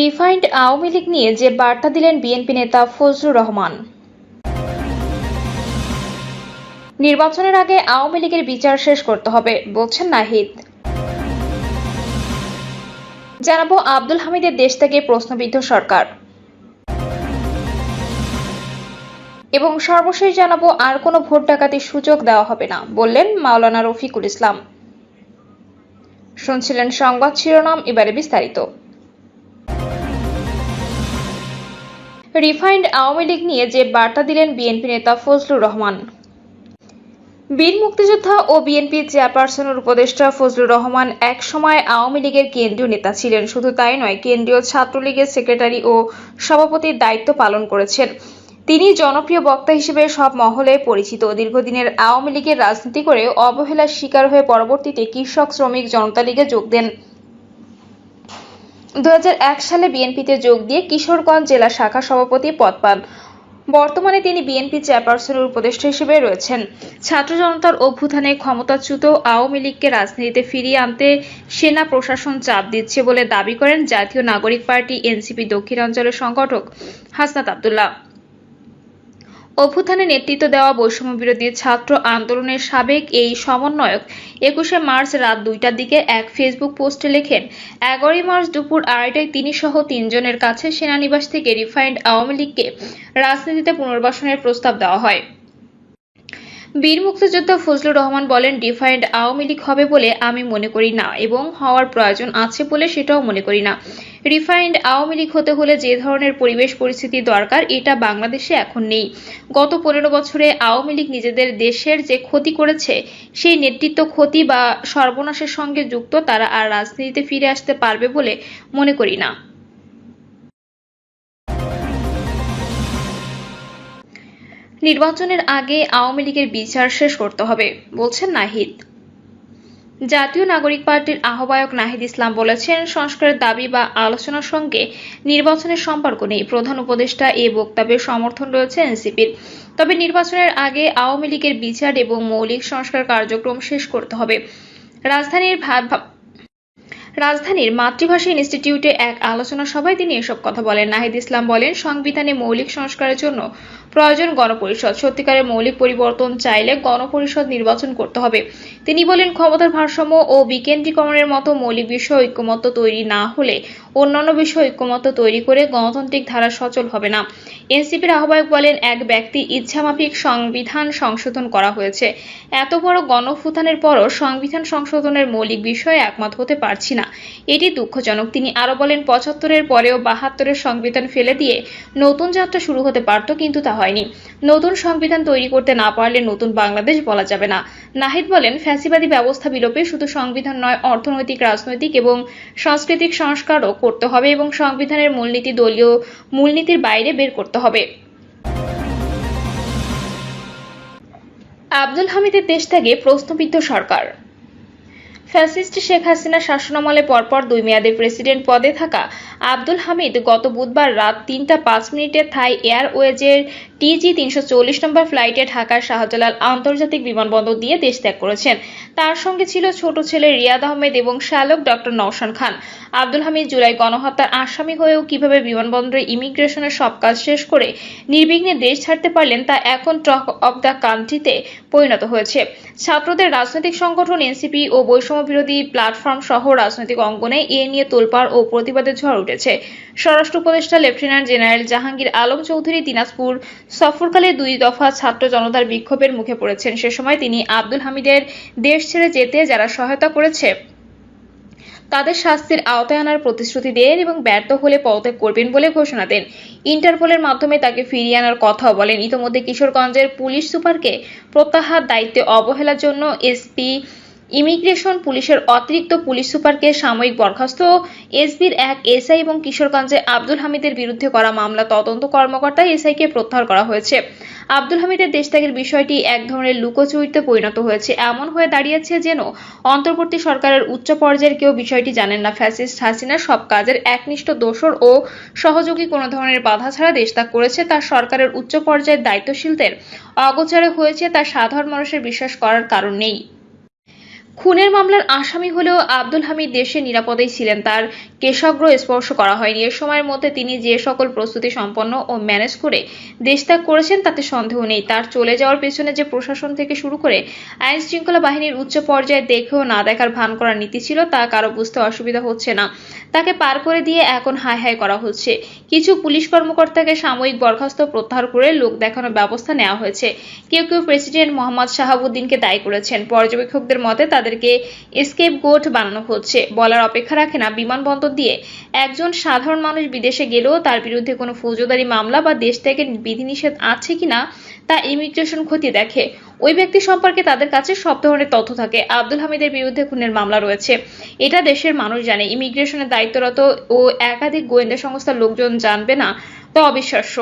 Refined Awami League নিয়ে যে বার্তা দিলেন বিএনপি নেতা ফজলুর রহমান। নির্বাচনের আগে আওয়ামী লীগের বিচার শেষ করতে হবে, বলছেন নাহিদ। জানাব আব্দুল হামিদের দেশ থেকে প্রশ্নবিদ্ধ সরকার। এবং সর্বশেষ জানাব আর কোনো ভোট ডাকাতির সুযোগ দেওয়া হবে না, বললেন মাওলানা রফিকুল ইসলাম। শুনছিলেন সংবাদ শিরোনাম, এবারে বিস্তারিত। রিফাইন্ড আওয়ামী লীগ নিয়ে যে বার্তা দিলেন বিএনপি নেতা ফজলুর রহমান। বীর মুক্তিযোদ্ধা ও বিএনপির চেয়ারপারসনের উপদেষ্টা ফজলুর রহমান এক সময় আওয়ামী লীগের কেন্দ্রীয় নেতা ছিলেন। শুধু তাই নয়, কেন্দ্রীয় ছাত্রলীগের সেক্রেটারি ও সভাপতির দায়িত্ব পালন করেছেন। তিনি জনপ্রিয় বক্তা হিসেবে সব মহলে পরিচিত। দীর্ঘদিনের আওয়ামী লীগের রাজনীতি করে অবহেলার শিকার হয়ে পরবর্তীতে কৃষক, শ্রমিক, জনতা লীগে যোগ দেন। দু হাজার এক সালে বিএনপিতে যোগ দিয়ে কিশোরগঞ্জ জেলা শাখা সভাপতি পদ পান। বর্তমানে তিনি বিএনপি চেয়ারপারসনের উপদেষ্টা হিসেবে রয়েছেন। ছাত্র জনতার অভ্যুত্থানে ক্ষমতাচ্যুত আওয়ামী লীগকে রাজনীতিতে ফিরিয়ে আনতে সেনা প্রশাসন চাপ দিচ্ছে বলে দাবি করেন জাতীয় নাগরিক পার্টি এনসিপি দক্ষিণাঞ্চলের সংগঠক হাসনাত আবদুল্লাহ। অভ্যুত্থানে নেতৃত্ব দেওয়া বৈষম্য বিরোধী ছাত্র আন্দোলনের সাবেক এই সমন্বয়ক একুশে মার্চ রাত দুইটার দিকে এক ফেসবুক পোস্টে লেখেন, এগারোই মার্চ দুপুর আড়াইটায় তিনি সহ তিনজনের কাছে সেনানিবাস থেকে রিফাইন্ড আওয়ামী লীগকে রাজনীতিতে পুনর্বাসনের প্রস্তাব দেওয়া হয়। বীর মুক্তিযোদ্ধা ফজলুর রহমান বলেন ডিফাইন্ড আওয়ামী লীগ হবে বলে আমি মনে করি না এবং হওয়ার প্রয়োজন আছে বলে সেটাও মনে করি না। রিফাইন্ড আওয়ামী লীগ হতে হলে যে ধরনের পরিবেশ পরিস্থিতি দরকার, এটা বাংলাদেশে এখন নেই। গত পনেরো বছরে আওয়ামী লীগ নিজেদের দেশের যে ক্ষতি করেছে, সেই নেতৃত্ব ক্ষতি বা সর্বনাশের সঙ্গে যুক্ত তারা আর রাজনীতিতে ফিরে আসতে পারবে বলে মনে করি না। নির্বাচনের আগে আওয়ামী লীগের বিচার শেষ করতে হবে, বলছেন নাহিদ। জাতীয় নাগরিক পার্টির আহ্বায়ক নাহিদ ইসলাম বলেছেন, সংস্কারের দাবি বা আলোচনার সঙ্গে নির্বাচনের সম্পর্ক নেই। প্রধান উপদেষ্টা এ বক্তব্যের সমর্থন রয়েছে এনসিপির। তবে নির্বাচনের আগে আওয়ামী লীগের বিচার এবং মৌলিক সংস্কার কার্যক্রম শেষ করতে হবে। রাজধানীর রাজধানীর মাতৃভাষা ইনস্টিটিউটে এক আলোচনা সভায় তিনি এসব কথা বলেন। নাহিদ ইসলাম বলেন, সংবিধানে মৌলিক সংস্কারের জন্য প্রয়োজন গণপরিষদ। সত্যিকারের মৌলিক পরিবর্তন চাইলে গণপরিষদ নির্বাচন করতে হবে। তিনি বলেন, ক্ষমতার ভারসাম্য ও বিকেন্দ্রীকরণের মতো মৌলিক বিষয় ঐক্যমত্য তৈরি না হলে অন্যান্য বিষয়ে ঐক্যমত্য তৈরি করে গণতান্ত্রিক ধারা সচল হবে না। এনসিপির আহ্বায়ক বলেন, এক ব্যক্তি ইচ্ছামাফিক সংবিধান সংশোধন করা হয়েছে। এত বড় গণফুথানের পরও সংবিধান সংশোধনের মৌলিক বিষয়ে একমত হতে পারছি না। এটি দুঃখজনক। তিনি আরও বলেন, পঁচাত্তরের পরেও বাহাত্তরের সংবিধান ফেলে দিয়ে নতুন যাত্রা শুরু হতে পারত, কিন্তু তা হয়নি। নতুন সংবিধান তৈরি করতে না পারলে নতুন বাংলাদেশ বলা যাবে না। নাহিদ বলেন, ফ্যাসিবাদী ব্যবস্থা বিলোপে শুধু সংবিধান নয়, অর্থনৈতিক, রাজনৈতিক এবং সাংস্কৃতিক সংস্কারও করতে হবে এবং সংবিধানের মূলনীতি দলীয় মূলনীতির বাইরে বের করতে হবে। আব্দুল হামিদের দেশ থেকে প্রশ্নবিদ্ধ সরকার। ফ্যাসিস্ট শেখ হাসিনা শাসনামলে পরপর দুই মেয়াদে প্রেসিডেন্ট পদে থাকা আব্দুল হামিদ গত বুধবার রাত তিনটা পাঁচ মিনিটে থাই এয়ারওয়েজের টিজি তিনশো চল্লিশ নম্বর ফ্লাইটে ঢাকার শাহজালাল আন্তর্জাতিক বিমানবন্দর দিয়ে দেশ ত্যাগ করেছেন। তার সঙ্গে ছিল ছোট ছেলে রিয়াদ আহমেদ এবং শ্যালক ডক্টর নওশান খান। আব্দুল হামিদ জুলাই গণহত্যার আসামি হয়েও কীভাবে বিমানবন্দরে ইমিগ্রেশনের সব কাজ শেষ করে নির্বিঘ্নে দেশ ছাড়তে পারলেন তা এখন টক অব দ্য কান্ট্রিতে পরিণত হয়েছে। ছাত্রদের রাজনৈতিক সংগঠন এনসিপি ও বৈষম্য বিরোধী প্ল্যাটফর্ম সহ রাজনৈতিক অঙ্গনে এ নিয়ে তোলপাড় ও প্রতিবাদের ঝড় উঠেছে। স্বরাষ্ট্র উপদেষ্টা লেফটেন্যান্ট জেনারেল জাহাঙ্গীর আলম চৌধুরী দিনাজপুর সফরকালে দুই দফা ছাত্র জনতার বিক্ষোভের মুখে পড়েছেন। সে সময় তিনি আব্দুল হামিদের দেশ ছেড়ে যেতে যারা সহায়তা করেছে, তাদের শাস্তির আওতায় আনার প্রতিশ্রুতি দেন এবং ব্যর্থ হলে পদত্যাগ করবেন বলে ঘোষণা দেন। ইন্টারপোলের মাধ্যমে তাকে ফিরিয়ে আনার কথাও বলেন। ইতোমধ্যে কিশোরগঞ্জের পুলিশ সুপারকে প্রত্যাহার দায়িত্বে অবহেলার জন্য এসপি ইমিগ্রেশন পুলিশের অতিরিক্ত পুলিশ সুপারকে সাময়িক বরখাস্ত এসবির এক এসআই এবং কিশোরগঞ্জে আব্দুল হামিদের বিরুদ্ধে করা মামলা তদন্ত কর্মকর্তা এসআইকে প্রত্যাহার করা হয়েছে। আব্দুল হামিদের দেশত্যাগের বিষয়টি এক ধরনের লুকোচুরিতে পরিণত হয়েছে। এমন হয়ে দাঁড়িয়েছে যেন অন্তর্বর্তী সরকারের উচ্চ পর্যায়ের কেউ বিষয়টি জানেন না। ফ্যাসিস্ট হাসিনা সব কাজের একনিষ্ঠ দোষর ও সহযোগী কোনো ধরনের বাধা ছাড়া দেশত্যাগ করেছে। তা সরকারের উচ্চ পর্যায়ের দায়িত্বশীলদের অগোচরে হয়েছে। তা সাধারণ মানুষের বিশ্বাস করার কারণ নেই। খুনের মামলার আসামি হলেও আব্দুল হামিদ দেশে নিরাপদেই ছিলেন। তার কেশাগ্র স্পর্শ করা হয়নি। এ সময়ের মধ্যে তিনি যে সকল প্রস্তুতি সম্পন্ন ও ম্যানেজ করে দেশত্যাগ করেছেন, তাতে সন্দেহ নেই। তার চলে যাওয়ার পেছনে যে প্রশাসন থেকে শুরু করে আইন শৃঙ্খলা বাহিনীর উচ্চ পর্যায়ে দেখেও না দেখার ভান করার নীতি ছিল, তা কারও বুঝতে অসুবিধা হচ্ছে না। তাকে পার করে দিয়ে এখন হাই হাই করা হচ্ছে। কিছু পুলিশ কর্মকর্তাকে সাময়িক বরখাস্ত প্রত্যাহার করে লোক দেখানোর ব্যবস্থা নেওয়া হয়েছে। কেউ কেউ প্রেসিডেন্ট মোহাম্মদ শাহাবুদ্দিনকে দায়ী করেছেন। পর্যবেক্ষকদের মতে তাদেরকে এসকেপ গোট বানানো হচ্ছে। বলার অপেক্ষা রাখে না বিমানবন্দর দিয়ে। একজন সাধারণ মানুষ বিদেশে গেলেও তার বিরুদ্ধে কোনো ফৌজদারি মামলা বা দেশ থেকে বিধিনিষেধ আছে কিনা তা ইমিগ্রেশন খতিয়ে দেখে। ওই ব্যক্তি সম্পর্কে তাদের কাছে সব ধরনের তথ্য থাকে। আব্দুল হামিদের বিরুদ্ধে খুনের মামলা রয়েছে। এটা দেশের মানুষ জানে। ইমিগ্রেশনের দায়িত্বরত ও একাধিক গোয়েন্দা সংস্থার লোকজন জানবে না, তা অবিশ্বাস্য।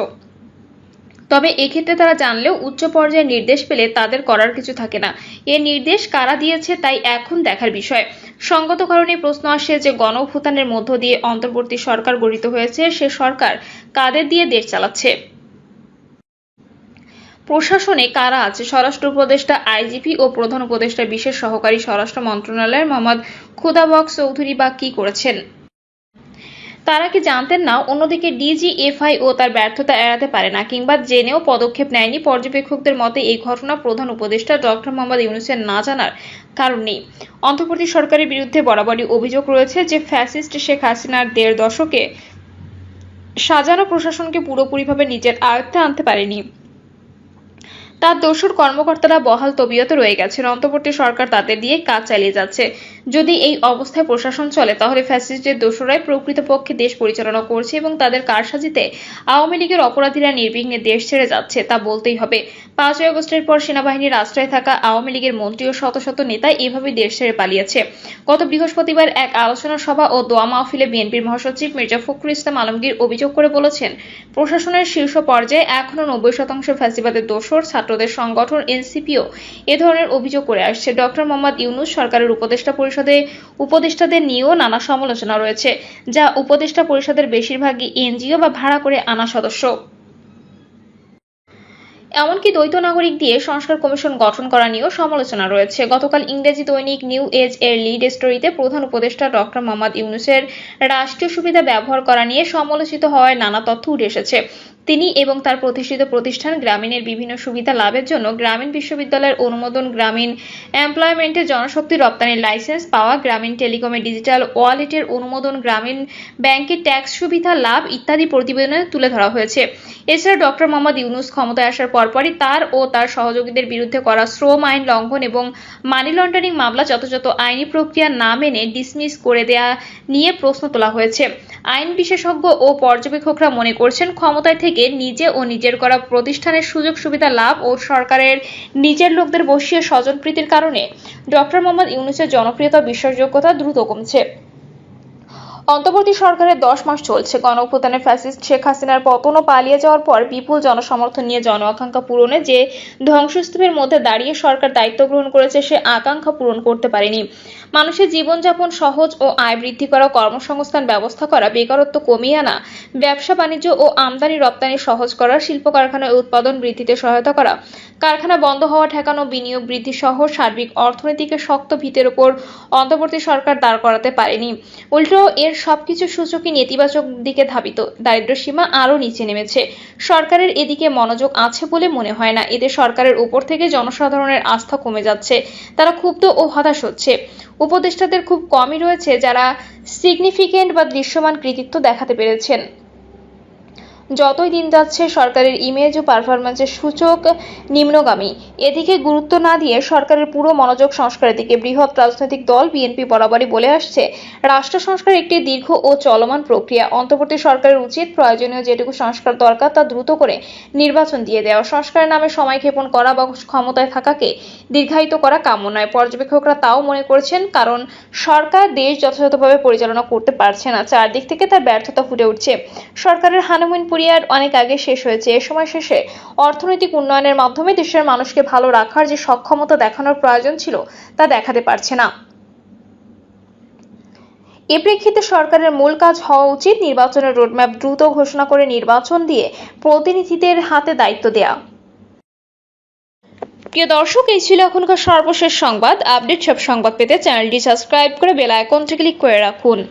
তবে এক্ষেত্রে তারা জানলেও উচ্চ পর্যায়ে নির্দেশ পেলে তাদের করার কিছু থাকে না। এ নির্দেশ কারা দিয়েছে তাই এখন দেখার বিষয়। সঙ্গত কারণে প্রশ্ন আসে যে গণভূতানের মধ্য দিয়ে অন্তর্বর্তী সরকার গঠিত হয়েছে, সে সরকার কাদের দিয়ে দেশ চালাচ্ছে? প্রশাসনে কারা আছে? স্বরাষ্ট্র উপদেষ্টা, আইজিপি ও প্রধান উপদেষ্টা, বিশেষ সহকারী স্বরাষ্ট্র মন্ত্রণালয়ের মোহাম্মদ খুদাবক চৌধুরী বা কি করেছেন? তারা কি জানতেন না অন্যদিকে ডিজিএফআই ও তার ব্যর্থতা এড়াতে পারে না কিংবা জেনেও পদক্ষেপ নেয়নি পর্যবেক্ষকদের মতে এই ঘটনা প্রধান উপদেষ্টা ডক্টর মোহাম্মদ ইউনুসের না জানার কারণ নেই। অন্তর্বর্তী সরকারের বিরুদ্ধে বরাবরই অভিযোগ রয়েছে যে ফ্যাসিস্ট শেখ হাসিনার দেড় দশকে সাজানো প্রশাসনকে পুরোপুরিভাবে নিজের আয়ত্তে আনতে পারেনি। তার দোষর কর্মকর্তারা বহাল তবিয়তে রয়ে গেছেন। অন্তর্বর্তী সরকার তাদের দিয়ে কাজ চালিয়ে যাচ্ছে। যদি এই অবস্থায় প্রশাসন চলে, তাহলে ফ্যাসিস্টের দোসরাই প্রকৃতপক্ষে দেশ পরিচালনা করছে এবং তাদের কারসাজিতে আওয়ামী লীগের অপরাধীরা নির্বিঘ্নে দেশ ছেড়ে যাচ্ছে, তা বলতেই হবে। পাঁচই আগস্টের পর সেনাবাহিনীর আশ্রয়ে থাকা আওয়ামী লীগের মন্ত্রী ও শত শত নেতা এভাবেই দেশ ছেড়ে পালিয়েছে। গত বৃহস্পতিবার এক আলোচনা সভা ও দোয়া মাহফিলে বিএনপির মহাসচিব মির্জা ফখরুল ইসলাম আলমগীর অভিযোগ করে বলেছেন, প্রশাসনের শীর্ষ পর্যায়ে এখনও নব্বই শতাংশ ফ্যাসিবাদের দোসর ছাত্রদের সংগঠন এনসিপিও এ ধরনের অভিযোগ করে আসছে। ডক্টর মোহাম্মদ ইউনুস সরকারের উপদেষ্টা পরিষদে উপদেষ্টাদের নিয়েও নানা সমালোচনা রয়েছে, যা উপদেষ্টা পরিষদের বেশিরভাগই এনজিও বা ভাড়া করে আনা সদস্য। এমনকি দ্বৈত নাগরিক দিয়ে সংস্কার কমিশন গঠন করা নিয়েও সমালোচনা রয়েছে। গতকাল ইংরেজি দৈনিক নিউ এজ এর লিড স্টোরিতে প্রধান উপদেষ্টা ডক্টর মোহাম্মদ ইউনুসের রাষ্ট্রীয় সুবিধা ব্যবহার করা নিয়ে সমালোচিত হওয়ায় নানা তথ্য উঠে এসেছে। তিনি এবং তার প্রতিষ্ঠিত প্রতিষ্ঠান গ্রামীণের বিভিন্ন সুবিধা লাভের জন্য গ্রামীণ বিশ্ববিদ্যালয়ের অনুমোদন গ্রামীণ এমপ্লয়মেন্টের জনশক্তি রপ্তানির লাইসেন্স পাওয়া, গ্রামীণ টেলিকমের ডিজিটাল ওয়ালেটের অনুমোদন গ্রামীণ ব্যাংকের ট্যাক্স সুবিধা লাভ ইত্যাদি প্রতিবেদনে তুলে ধরা হয়েছে। এছাড়া ডক্টর মোহাম্মদ ইউনুস ক্ষমতায় আসার পরপরই তার ও তার সহযোগীদের বিরুদ্ধে করা শ্রম আইন লঙ্ঘন এবং মানি লন্ডারিং মামলা যথাযথ আইনি প্রক্রিয়া না মেনে ডিসমিস করে দেয়া নিয়ে প্রশ্ন তোলা হয়েছে। আইন বিশেষজ্ঞ ও পর্যবেক্ষকরা মনে করছেন, ক্ষমতায় থেকে নিজে ও নিজের করা প্রতিষ্ঠানের সুযোগ সুবিধা লাভ ও সরকারের নিজের লোকদের বসিয়ে স্বজনপ্রীতির কারণে ডক্টর মোহাম্মদ ইউনুসের জনপ্রিয়তা বিশ্বাসযোগ্যতা দ্রুত কমছে। অন্তর্বর্তী সরকারের দশ মাস চলছে। গণঅভ্যুত্থানে ফ্যাসিস্ট শেখ হাসিনার পতন ও পালিয়ে যাওয়ার পর বিপুল জনসমর্থন নিয়ে জন আকাঙ্ক্ষা পূরণে যে ধ্বংসস্তূপের মধ্যে দাঁড়িয়ে সরকার দায়িত্ব গ্রহণ করেছে, সে আকাঙ্ক্ষা পূরণ করতে পারেনি। মানুষের জীবনযাপন সহজ ও আয় বৃদ্ধি করা, কর্মসংস্থান ব্যবস্থা করা, বেকারত্ব কমিয়ে আনা, ব্যবসা বাণিজ্য ও আমদানি রপ্তানি সহজ করা, শিল্প কারখানায় উৎপাদন বৃদ্ধিতে সহায়তা করা, কারখানা বন্ধ হওয়া, ঠেকানো, বিনিয়োগ বৃদ্ধি সহ সার্বিক অর্থনীতিকে শক্ত ভিতের ওপর অন্তর্বর্তী সরকার দাঁড় করাতে পারেনি। উল্টো, এর সবকিছু সূচকই নেতিবাচক দিকে ধাবিত। দারিদ্র্যসীমা আরও নিচে নেমেছে। সরকারের এদিকে মনোযোগ আছে বলে মনে হয় না। এতে সরকারের উপর থেকে জনসাধারণের আস্থা কমে যাচ্ছে। তারা ক্ষুব্ধ ও হতাশ হচ্ছে। উপদেষ্টাদের খুব কমই রয়েছে যারা সিগনিফিকেন্ট বা দৃশ্যমান কৃতিত্ব দেখাতে পেরেছেন। যতই দিন যাচ্ছে, সরকারের ইমেজ ও পারফরমেন্সের সূচক নিম্নগামী। এদিকে গুরুত্ব না দিয়ে সরকারের পুরো মনোযোগ সংস্কারের দিকে বৃহৎ রাজনৈতিক দল বিএনপি বরাবরই বলে আসছে, রাষ্ট্র সংস্কার একটি দীর্ঘ ও চলমান প্রক্রিয়া। অন্তর্বর্তী সরকারের উচিত প্রয়োজনীয় যেটুকু সংস্কার দরকার, তা দ্রুত করে নির্বাচন দিয়ে দেওয়া। সংস্কারের নামে সময় ক্ষেপণ করা বা ক্ষমতায় থাকাকে দীর্ঘায়িত করা কাম্য নয়। পর্যবেক্ষকরা তাও মনে করছেন, কারণ সরকার দেশ যথাযথভাবে পরিচালনা করতে পারছে না। চারদিক থেকে তার ব্যর্থতা ফুটে উঠছে। সরকারের হানুমিন পিরিয়ড অনেক আগে শেষ হয়েছে। এ সময় শেষে অর্থনৈতিক উন্নয়নের মাধ্যমে দেশের মানুষকে ভালো রাখার যে সক্ষমতা দেখানোর প্রয়োজন ছিল, তা দেখাতে পারছে না। এ প্রেক্ষিতে সরকারের মূল কাজ হওয়া উচিত নির্বাচনের রোডম্যাপ দ্রুত ঘোষণা করে নির্বাচন দিয়ে প্রতিনিধিদের হাতে দায়িত্ব দেয়া। প্রিয় দর্শক, এই ছিল এখনকার সর্বশেষ সংবাদ। আপডেট সব সংবাদ পেতে চ্যানেলটি সাবস্ক্রাইব করে বেল আইকনটি ক্লিক করে রাখুন।